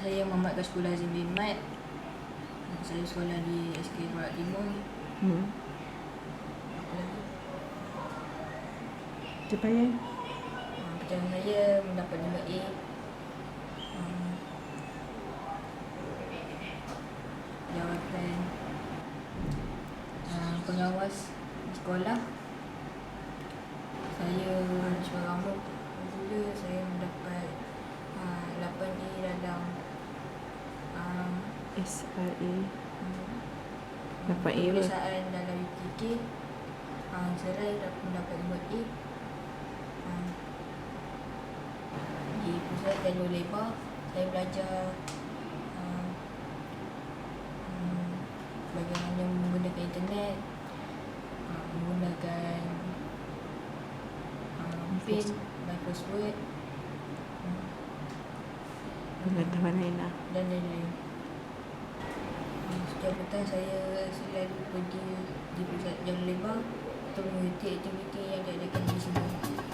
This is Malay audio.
saya Muhammad Kashful Azim bin Mat. Saya sekolah di SK Perak Timur. Hmm. Apa lagi? Capaian? Uh, pencapaian saya mendapat 5A. Um, jawatan uh, pengawas sekolah. Saya seorang amuk Dulu saya mendapat uh, 8A dalam um, SRA. Hmm. Dapat A apa? Peperiksaan dalam UTK uh, Serai dapat mendapat 5A uh, Di pusat jalur lebar Saya belajar uh, um, Bagaimana menggunakan internet uh, Menggunakan uh, PIN Microsoft Word uh, Pengetahuan lain lah. dan lain-lain. Petang saya selalu pergi di pusat jalan lebar untuk mengikuti aktiviti yang diadakan di sini.